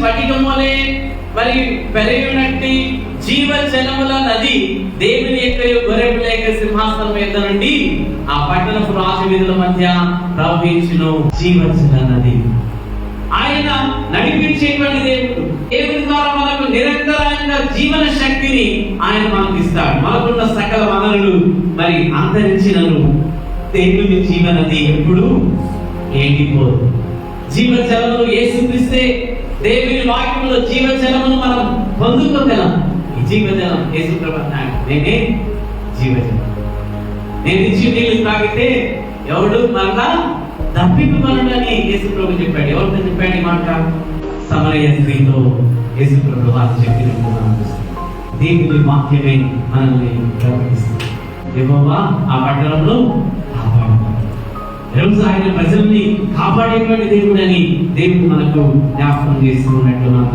స్ఫటికములే మరి పెరిగినట్టి జీవ జలముల నది దేవుని యొక్క గొర్రెపిల్ల యొక్క సింహాసనం మీద నుండి ఆ పట్టణపు రాజు వీధుల మధ్య ప్రవహించిన. జీవ జల నది. ఆయన నడిపించేటువంటి దేవుడు. దేవుని ద్వారా మనకు నిరంతరాయంగా జీవన శక్తిని ఆయన మనకు ఇస్తాడు. మనకున్న సకల వనరులు మరి అంతరించినను. దేవుని జీవనది ఎప్పుడు ఎండిపోదు. జీవజలము యేసుక్రీస్తే దేవుని వాక్యంలో జీవజలమును మనం పొందుకోగలం ఈ జీవజలం యేసు ప్రభు అన్నాడు నేనే జీవజలం నేను ఇచ్చి నీళ్ళు తాగితే ఎవడు మరలా తప్పిపోమని యేసు ప్రభు చెప్పాడు. ఎవరితో చెప్పాడు ఈ మాట? సమరయ స్త్రీతో యేసు ప్రభు వారు చెప్పినట్టు దేవుని వాక్యమే మనల్ని ప్రకటిస్తుంది. యెహోవా ఆ పట్టణంలో ఈరోజు ఆయన ప్రజల్ని కాపాడేటువంటి దేవుడని దేవుడు మనకు జ్ఞాపకం చేస్తున్నట్టు మనం